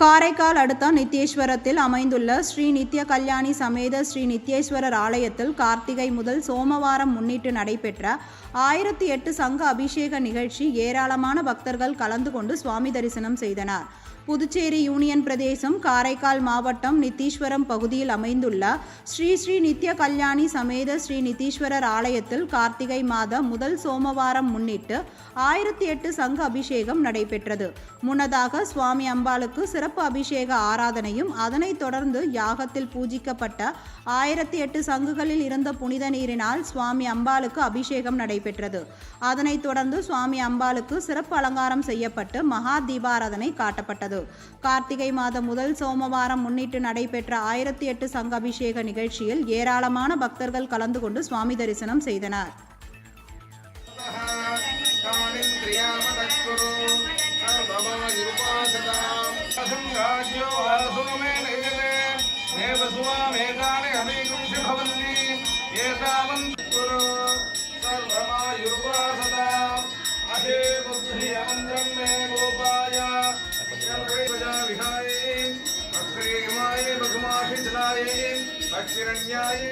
காரைக்கால் அடுத்த நித்யேஸ்வரத்தில் அமைந்துள்ள ஸ்ரீ நித்ய கல்யாணி சமேத ஸ்ரீ நித்யேஸ்வரர் ஆலயத்தில் கார்த்திகை முதல் சோமவாரம் முன்னிட்டு நடைபெற்ற ஆயிரத்தி எட்டு சங்க அபிஷேக நிகழ்ச்சி ஏராளமான பக்தர்கள் கலந்து கொண்டு சுவாமி தரிசனம் செய்தனர். புதுச்சேரி யூனியன் பிரதேசம் காரைக்கால் மாவட்டம் நித்தீஸ்வரம் பகுதியில் அமைந்துள்ள ஸ்ரீ ஸ்ரீ நித்ய கல்யாணி சமேத ஸ்ரீ நித்தீஸ்வரர் ஆலயத்தில் கார்த்திகை மாத முதல் சோமவாரம் முன்னிட்டு ஆயிரத்தி எட்டு சங்க அபிஷேகம் நடைபெற்றது. முன்னதாக சுவாமி அம்பாளுக்கு சிறப்பு அபிஷேக ஆராதனையும் அதனைத் தொடர்ந்து யாகத்தில் பூஜிக்கப்பட்ட ஆயிரத்தி எட்டு சங்குகளில் இருந்த புனித நீரினால் சுவாமி அம்பாளுக்கு அபிஷேகம் நடைபெற்றது. அதனைத் தொடர்ந்து சுவாமி அம்பாளுக்கு சிறப்பு அலங்காரம் செய்யப்பட்டு மகா தீபாராதனை காட்டப்பட்டது. நடந்தது கார்த்திகை மாதம் முதல் சோமவாரம் முன்னிட்டு நடைபெற்ற ஆயிரத்தி எட்டு சங்க அபிஷேக நிகழ்ச்சியில் ஏராளமான பக்தர்கள் கலந்து கொண்டு சுவாமி தரிசனம் செய்தனர். ஏதாவன் குரு அதே புத்திரியா विहाये अग्रेमाये बगुमाशि जलाये दक्षिरण्याये